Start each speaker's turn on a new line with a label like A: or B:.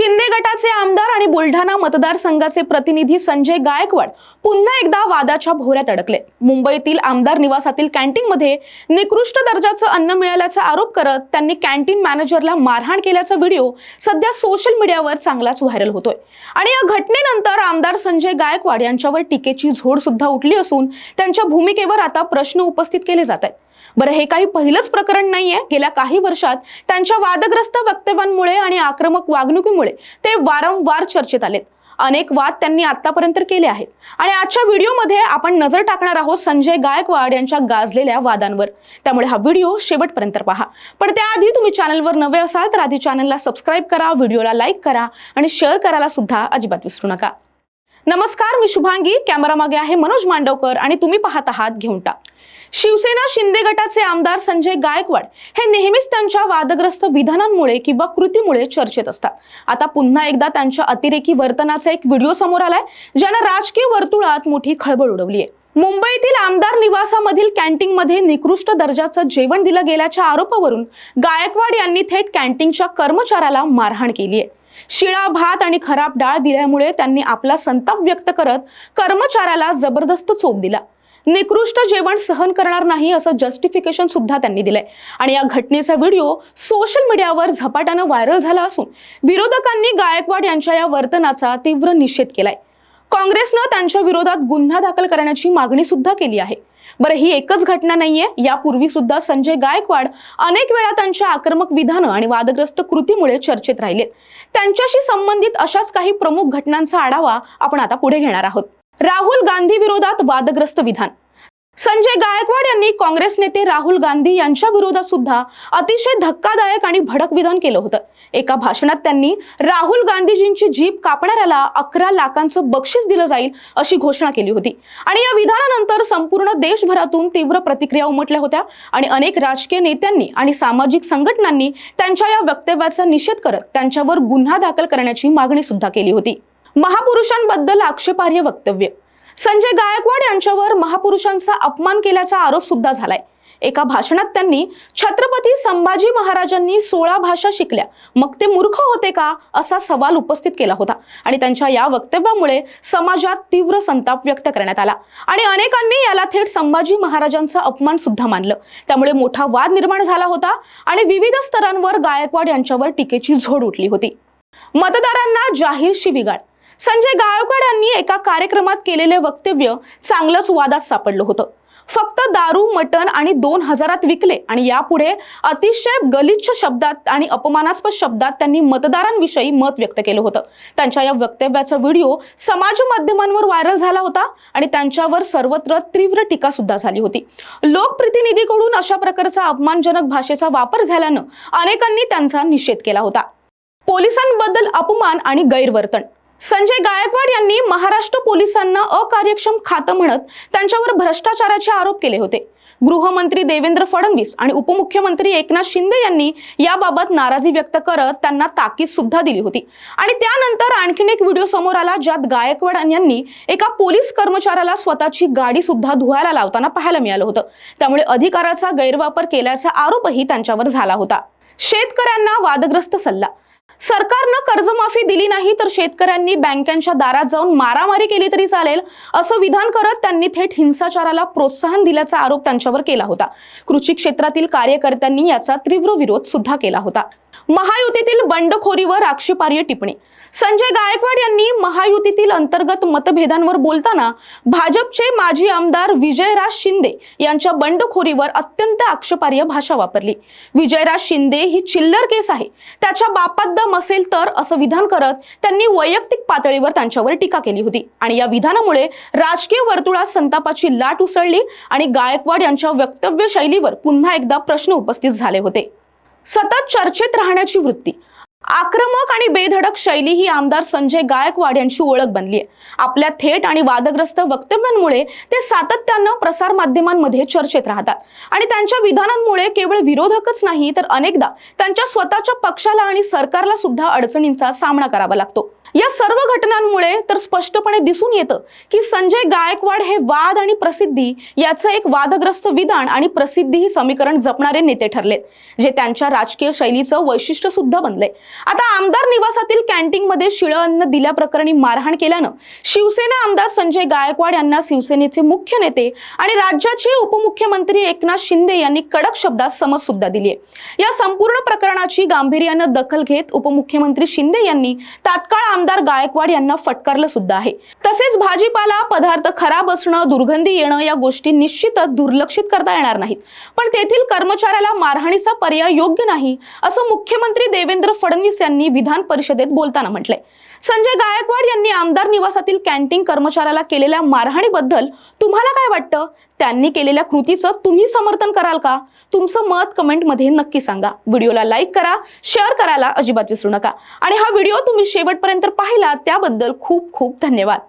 A: शिंदे गटाचे आमदार आणि बुलढाणा मतदारसंघाचे प्रतिनिधी संजय गायकवाड पुन्हा एकदा वादाच्या भोऱ्यात अडकले. मुंबईतील आमदार निवासातील कॅन्टीनमध्ये निकृष्ट दर्जाचं अन्न मिळाल्याचा आरोप करत त्यांनी कॅन्टीन मॅनेजरला मारहाण केल्याचा व्हिडिओ सध्या सोशल मीडियावर चांगलाच व्हायरल होतोय. आणि या घटनेनंतर आमदार संजय गायकवाड यांच्यावर टीकेची झोड सुद्धा उठली असून त्यांच्या भूमिकेवर आता प्रश्न उपस्थित केले जात आहेत. बरं हे काही पहिलंच प्रकरण नाहीये. गेल्या काही वर्षात त्यांच्या वादग्रस्त वक्तव्यांमुळे आणि आक्रमक वागणुकीमुळे ते वारंवार चर्चेत आलेत. अनेक वाद त्यांनी आतापर्यंत केले आहेत. आणि आजच्या व्हिडिओमध्ये आपण नजर टाकणार आहोत संजय गायकवाड यांच्या गाजलेल्या वादांवर. त्यामुळे हा व्हिडिओ शेवटपर्यंत पहा. पण त्याआधी तुम्ही चॅनलवर नवे असाल तर आधी चॅनलला सबस्क्राईब करा व्हिडिओला लाईक करा आणि शेअर करायला सुद्धा अजिबात विसरू नका. नमस्कार मी शुभांगी. कॅमेरा मागे आहे मनोज मांडवकर आणि तुम्ही पाहत आहात घेऊन टाक. शिवसेना शिंदे गटाचे आमदार संजय गायकवाड हे नेहमीच त्यांच्या वादग्रस्त विधानांमुळे किंवा कृतीमुळे चर्चेत असतात. आता पुन्हा एकदा त्यांच्या अतिरेकी वर्तनाचा एक व्हिडिओ समोर आलाय ज्यानं राजकीय वर्तुळात मोठी खळबळ उडवली आहे मुंबईतील आमदार निवासामधील कॅन्टीनमध्ये निकृष्ट दर्जाचं जेवण दिलं गेल्याच्या आरोपावरून गायकवाड यांनी थेट कॅन्टीनच्या कर्मचाऱ्याला मारहाण केली आहे शिळा भात आणि खराब डाळ दिल्यामुळे त्यांनी आपला संताप व्यक्त करत कर्मचाऱ्याला जबरदस्त चोप दिला. निकृष्ट जेवण सहन करणार नाही असं जस्टिफिकेशन सुद्धा त्यांनी दिलंय. आणि या घटनेचा व्हिडिओ सोशल मीडियावर झपाट्यानं व्हायरल झाला असून विरोधकांनी गायकवाड यांच्या या वर्तनाचा तीव्र निषेध केलाय. काँग्रेसनं त्यांच्या विरोधात गुन्हा दाखल करण्याची मागणी सुद्धा केली आहे. बरं ही एकच घटना नाहीये यापूर्वी सुद्धा संजय गायकवाड अनेक वेळा त्यांच्या आक्रमक विधानं आणि वादग्रस्त कृतीमुळे चर्चेत राहिलेत. त्यांच्याशी संबंधित अशाच काही प्रमुख घटनांचा आढावा आपण आता पुढे घेणार आहोत. राहुल गांधी विरोधात वादग्रस्त विधान. संजय गायकवाड यांनी काँग्रेस नेते राहुल गांधी यांच्या विरोधात सुद्धा अतिशय धक्कादायक आणि भडक विधान केलं होतं. एका भाषणात त्यांनी राहुल गांधीजींची जीप कापणाऱ्याला अकरा लाखांचं बक्षीस दिलं जाईल अशी घोषणा केली होती. आणि या विधानानंतर संपूर्ण देशभरातून तीव्र प्रतिक्रिया उमटल्या होत्या आणि अनेक राजकीय नेत्यांनी आणि सामाजिक संघटनांनी त्यांच्या या वक्तव्याचा निषेध करत त्यांच्यावर गुन्हा दाखल करण्याची मागणी सुद्धा केली होती. महापुरुषांबद्दल आक्षेपार्ह वक्तव्य. संजय गायकवाड यांच्यावर महापुरुषांचा अपमान केल्याचा आरोप सुद्धा झालाय. एका भाषणात त्यांनी छत्रपती संभाजी महाराजांनी सोळा भाषा शिकल्या. मग ते मूर्ख होते का? असा सवाल उपस्थित केला होता. आणि त्यांच्या या वक्तव्यामुळे समाजात तीव्र संताप व्यक्त करण्यात आला. आणि अनेकांनी याला थेट संभाजी महाराजांचा अपमान सुद्धा मानलं. त्यामुळे मोठा वाद निर्माण झाला होता आणि विविध स्तरांवर गायकवाड यांच्यावर टीकेची झोड उठली होती. मतदारांना जाहीर शिबिगाड संजय गायकवाड यांनी एका कार्यक्रमात केलेले वक्तव्य चांगलंच वादात सापडलं होतं. फक्त दारू मटण आणि दोन हजारात विकले आणि यापुढे अतिशय गलिच्छ शब्दात आणि अपमानास्पद शब्दात त्यांनी मतदारांविषयी मत व्यक्त केलं होतं. त्यांच्या या वक्तव्याचा व्हिडिओ समाज माध्यमांवर व्हायरल झाला होता आणि त्यांच्यावर सर्वत्र तीव्र टीका सुद्धा झाली होती. लोकप्रतिनिधीकडून अशा प्रकारचा अपमानजनक भाषेचा वापर झाल्यानं अनेकांनी त्यांचा निषेध केला होता. पोलिसांबद्दल अपमान आणि गैरवर्तन. संजय गायकवाड यांनी महाराष्ट्र पोलिसांना अकार्यक्षम खातं म्हणत त्यांच्यावर भ्रष्टाचाराचे आरोप केले होते. गृहमंत्री देवेंद्र फडणवीस आणि उपमुख्यमंत्री एकनाथ शिंदे यांनी याबाबत नाराजी व्यक्त करत त्यांना ताकीद सुद्धा दिली होती. आणि त्यानंतर आणखीन एक व्हिडिओ समोर आला ज्यात गायकवाड यांनी एका पोलीस कर्मचाऱ्याला स्वतःची गाडी सुद्धा धुवायला लावताना पाहायला मिळालं होतं. त्यामुळे अधिकाराचा गैरवापर केल्याचा आरोपही त्यांच्यावर झाला होता. शेतकऱ्यांना वादग्रस्त सल्ला. सरकारनं कर्जमाफी दिली नाही तर शेतकऱ्यांनी बँकांच्या दारात जाऊन मारामारी केली तरी चालेल असं विधान करत त्यांनी थेट हिंसाचाराला प्रोत्साहन दिल्याचा आरोप त्यांच्यावर केला होता. कृषी क्षेत्रातील कार्यकर्त्यांनी याचा तीव्र विरोध सुद्धा केला होता. महायुतीतील बंडखोरीवर आक्षेपार्ह टिप्पणी संजय गायकवाड यांनी महायुतीतील अंतर्गत मतभेदांवर बोलताना भाजपचे माजी आमदार विजयराज शिंदे यांच्या बंडखोरीवर अत्यंत आक्षेपार्ह भाषा वापरली. विजयराज शिंदे ही चिल्लर केस आहे. त्याच्या बापात दम असेल तर असं विधान करत त्यांनी वैयक्तिक पातळीवर त्यांच्यावर टीका केली होती. आणि या विधानामुळे राजकीय वर्तुळात संतापाची लाट उसळली आणि गायकवाड यांच्या वक्तव्य शैलीवर पुन्हा एकदा प्रश्न उपस्थित झाले होते. सतत चर्चेत राहण्याची वृत्ती. आक्रमक आणि बेधडक शैली ही आमदार संजय गायकवाड यांची ओळख बनली आहे. आपल्या थेट आणि वादग्रस्त वक्तव्यांमुळे ते सातत्यानं प्रसार माध्यमांमध्ये चर्चेत राहतात. आणि त्यांच्या विधानांमुळे केवळ विरोधकच नाही तर अनेकदा त्यांच्या स्वतःच्या पक्षाला आणि सरकारला सुद्धा अडचणींचा सामना करावा लागतो. या सर्व घटनांमुळे तर स्पष्टपणे दिसून येतं की संजय गायकवाड हे वाद आणि प्रसिद्धी याचं एक वादग्रस्त विधान आणि प्रसिद्धी ही समीकरण जपणारे नेते ठरलेत जे त्यांच्या राजकीय शैलीचं वैशिष्ट्य सुद्धा बनलंय. आता आमदार निवासातील कॅन्टीनमध्ये शिळं अन्न दिल्याप्रकरणी मारहाण केल्यानं शिवसेना आमदार संजय गायकवाड यांना शिवसेनेचे मुख्य नेते आणि राज्याचे उपमुख्यमंत्री एकनाथ शिंदे यांनी कडक शब्दात समज सुद्धा दिली आहे या संपूर्ण प्रकरणाची गांभीर्यानं दखल घेत उपमुख्यमंत्री शिंदे यांनी तात्काळ आमदार गायकवाड यांना फटकारलं सुद्धा आहे. तसेच भाजीपाला पदार्थ खराब असणं दुर्गंधी येणं या गोष्टी निश्चितच दुर्लक्षित करता येणार नाहीत. पण तेथील कर्मचाऱ्याला मारहाणीचा पर्याय योग्य नाही असं मुख्यमंत्री देवेंद्र फडणवीस यांनी विधान परिषदेत बोलताना म्हटलंय. संजय गायकवाड यांनी आमदार निवासातील कॅन्टीन कर्मचाऱ्याला केलेल्या मारहाणीबद्दल तुम्हाला काय वाटतं? त्यांनी केलेल्या कृतीचं तुम्ही समर्थन कराल का? तुमचं मत कमेंटमध्ये नक्की सांगा. व्हिडिओला लाईक करा शेअर करायला अजिबात विसरू नका. आणि हा व्हिडिओ तुम्ही शेवटपर्यंत पाहिला त्याबद्दल खूप खूप धन्यवाद.